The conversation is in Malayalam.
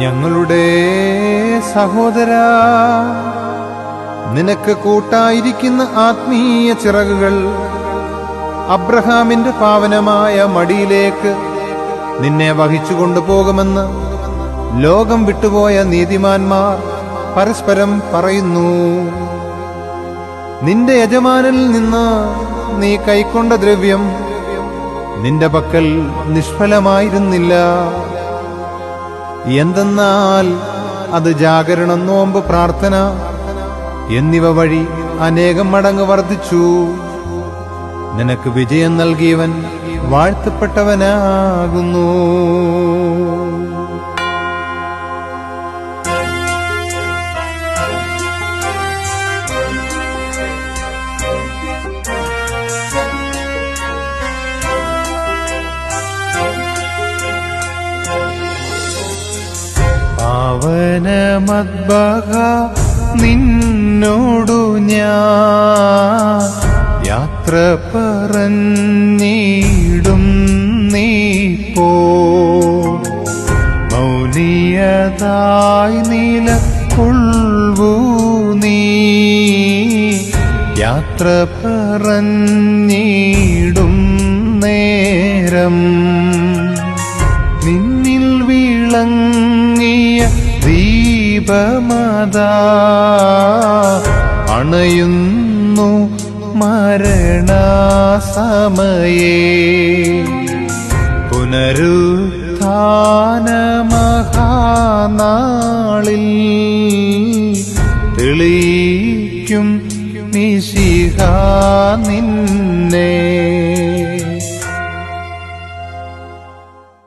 ഞങ്ങളുടെ സഹോദര നിനക്ക് കൂട്ടായിരിക്കുന്ന ആത്മീയ ചിറകുകൾ അബ്രഹാമിന്റെ പാവനമായ മടിയിലേക്ക് നിന്നെ വഹിച്ചു കൊണ്ടുപോകുമെന്ന് ലോകം വിട്ടുപോയ നീതിമാന്മാർ പരസ്പരം പറയുന്നു. നിന്റെ യജമാനിൽ നിന്ന് നീ കൈക്കൊണ്ട ദ്രവ്യം നിന്റെ പക്കൽ നിഷ്ഫലമായിരുന്നില്ല. എന്തെന്നാൽ അത് ജാഗരണം നോമ്പ് പ്രാർത്ഥന എന്നിവ വഴി അനേകം മടങ്ങ് വർദ്ധിച്ചു. നിനക്ക് വിജയം നൽകിയവൻ വാഴ്ത്തപ്പെട്ടവനാകുന്നു. പാവനമദ്ബഹ നിന്നോടു ഞാൻ. യാത്ര പറഞ്ഞിടും നീ പോ. മൗനിയതായി നീല കൊള്ളൂ നീ. യാത്ര പറഞ്ഞിടും ദീപമതാ അണയുന്നു മരണസമയേ. പുനരുത്ഥാന മഹാനാളിൽ തെളിയിക്കും നിശിഹ നിന്നെ.